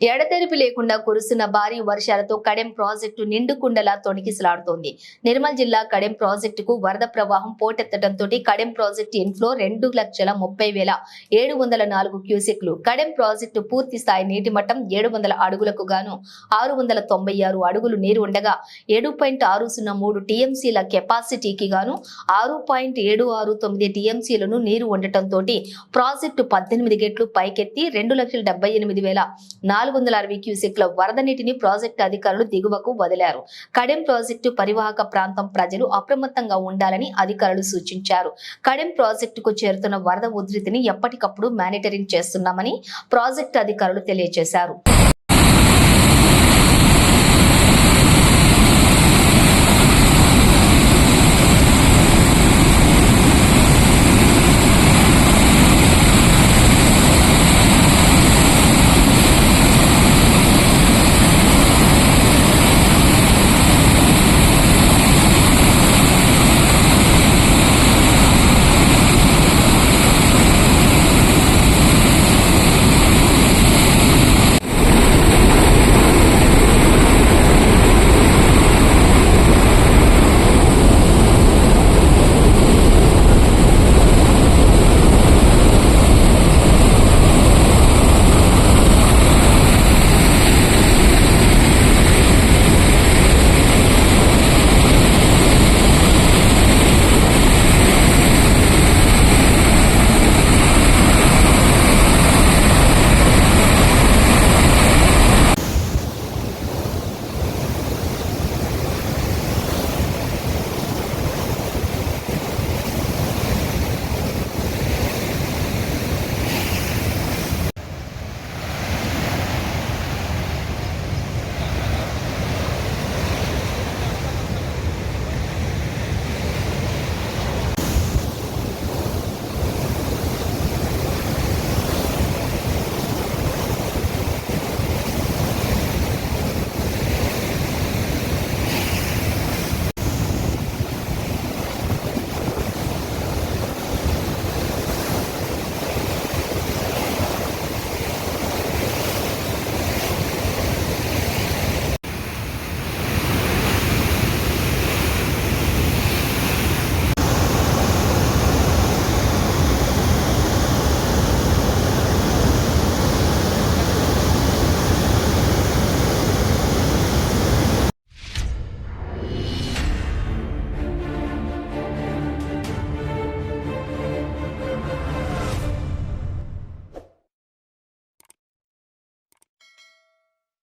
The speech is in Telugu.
ఎడతెరిపి లేకుండా కురుస్తున్న భారీ వర్షాలతో కడెం ప్రాజెక్టు నిండుకుండలా తొణికిసలాడుతోంది. నిర్మల్ జిల్లా కడెం ప్రాజెక్టుకు వరద ప్రవాహం పోటెత్తడంతో కడెం ప్రాజెక్టు ఇన్ఫ్లో రెండు లక్షల ముప్పై వేల ఏడు వందల నాలుగు క్యూసెక్లు కడెం ప్రాజెక్టు పూర్తి స్థాయి నీటి మట్టం ఏడు వందల అడుగులకు గాను ఆరు వందల తొంభై ఆరు అడుగులు నీరు ఉండగా ఏడు పాయింట్ ఆరు సున్నా మూడు టీఎంసీల కెపాసిటీకి గాను ఆరు పాయింట్ ఏడు ఆరు తొమ్మిది టీఎంసీలను నీరు ఉండటంతో ప్రాజెక్టు పద్దెనిమిది గేట్లు పైకెత్తి రెండు లక్షల డెబ్బై ఎనిమిది వేల నాలుగు వందల అరవై క్యూసెక్ల వరద నీటిని ప్రాజెక్టు అధికారులు దిగువకు వదిలారు. కడెం ప్రాజెక్టు పరివాహక ప్రాంతం ప్రజలు అప్రమత్తంగా ఉండాలని అధికారులు సూచించారు. కడెం ప్రాజెక్టుకు చేరుతున్న వరద ఉధృతిని ఎప్పటికప్పుడు మానిటరింగ్ చేస్తున్నామని ప్రాజెక్టు అధికారులు తెలియజేశారు.